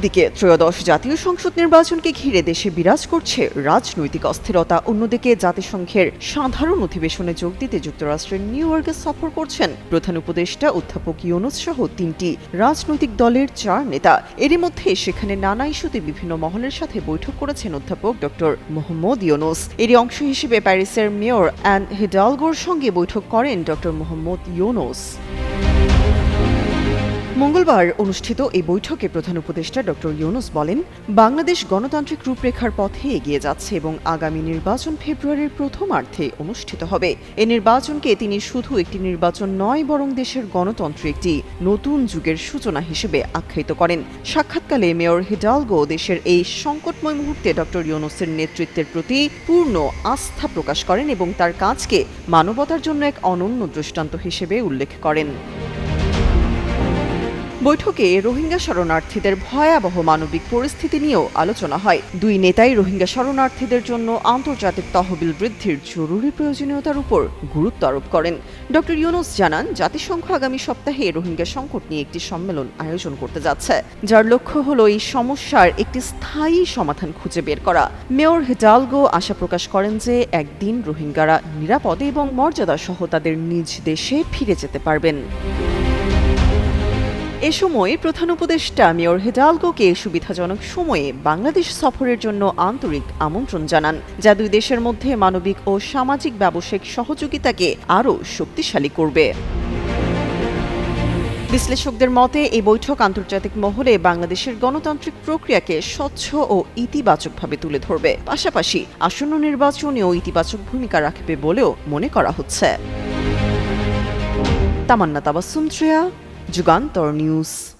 একদিকে ত্রয়োদশ জাতীয় সংসদ নির্বাচনকে ঘিরে দেশে বিরাজ করছে রাজনৈতিক অস্থিরতা। অন্যদিকে জাতিসংঘের সাধারণ অধিবেশনে যোগ দিতে যুক্তরাষ্ট্রের নিউ ইয়র্কে সফর করছেন প্রধান উপদেষ্টা অধ্যাপক ইউনুস সহ তিনটি রাজনৈতিক দলের চার নেতা। এরই মধ্যে সেখানে নানা ইস্যুতে বিভিন্ন মহলের সাথে বৈঠক করেছেন অধ্যাপক ডক্টর মোহাম্মদ ইউনুস। এরই অংশ হিসেবে প্যারিসের মেয়র অ্যান হিডালগোর সঙ্গে বৈঠক করেন ডক্টর মোহাম্মদ ইউনুস। মঙ্গলবার অনুষ্ঠিত এই বৈঠকে প্রধান উপদেষ্টা ডক্টর ইউনুস বলেন, বাংলাদেশ গণতান্ত্রিক রূপরেখার পথে এগিয়ে যাচ্ছে এবং আগামী নির্বাচন ফেব্রুয়ারির প্রথমার্ধে অনুষ্ঠিত হবে। এই নির্বাচনকে তিনি শুধু একটি নির্বাচন নয়, বরং দেশের গণতন্ত্র একটি নতুন যুগের সূচনা হিসেবে আখ্যায়িত করেন। সাক্ষাৎকালে মেয়র হিডালগো দেশের এই সংকটময় মুহূর্তে ডক্টর ইউনুসের নেতৃত্বের প্রতি পূর্ণ আস্থা প্রকাশ করেন এবং তার কাজকে মানবতার জন্য এক অনন্য দৃষ্টান্ত হিসেবে উল্লেখ করেন। বৈঠকে রোহিঙ্গা শরণার্থীদের ভয়াবহ মানবিক পরিস্থিতি নিয়েও আলোচনা হয়। দুই নেতাই রোহিঙ্গা শরণার্থীদের জন্য আন্তর্জাতিক তহবিল বৃদ্ধির জরুরি প্রয়োজনীয়তার উপর গুরুত্ব আরোপ করেন। ডক্টর ইউনুস জানান, জাতিসংঘ আগামী সপ্তাহে রোহিঙ্গা সংকট নিয়ে একটি সম্মেলন আয়োজন করতে যাচ্ছে, যার লক্ষ্য হল এই সমস্যার একটি স্থায়ী সমাধান খুঁজে বের করা। মেয়র হিডালগো আশা প্রকাশ করেন যে, একদিন রোহিঙ্গারা নিরাপদে এবং মর্যাদা সহ তাদের নিজ দেশে ফিরে যেতে পারবেন। এ সময় প্রধান উপদেষ্টা মেয়র হেডালগোকে সুবিধাজনক সময়ে বাংলাদেশ সফরের জন্য আন্তরিক আমন্ত্রণ জানান, যা দুই দেশের মধ্যে মানবিক ও সামাজিক ব্যবসায়িক সহযোগিতাকে আরও শক্তিশালী করবে। বিশ্লেষকদের মতে, এই বৈঠক আন্তর্জাতিক মহলে বাংলাদেশের গণতান্ত্রিক প্রক্রিয়াকে স্বচ্ছ ও ইতিবাচকভাবে তুলে ধরবে। পাশাপাশি আসন্ন নির্বাচনেও ইতিবাচক ভূমিকা রাখবে বলেও মনে করা হচ্ছে। তামান্না তাবাসুম, শ্রেয়া Gigantor News.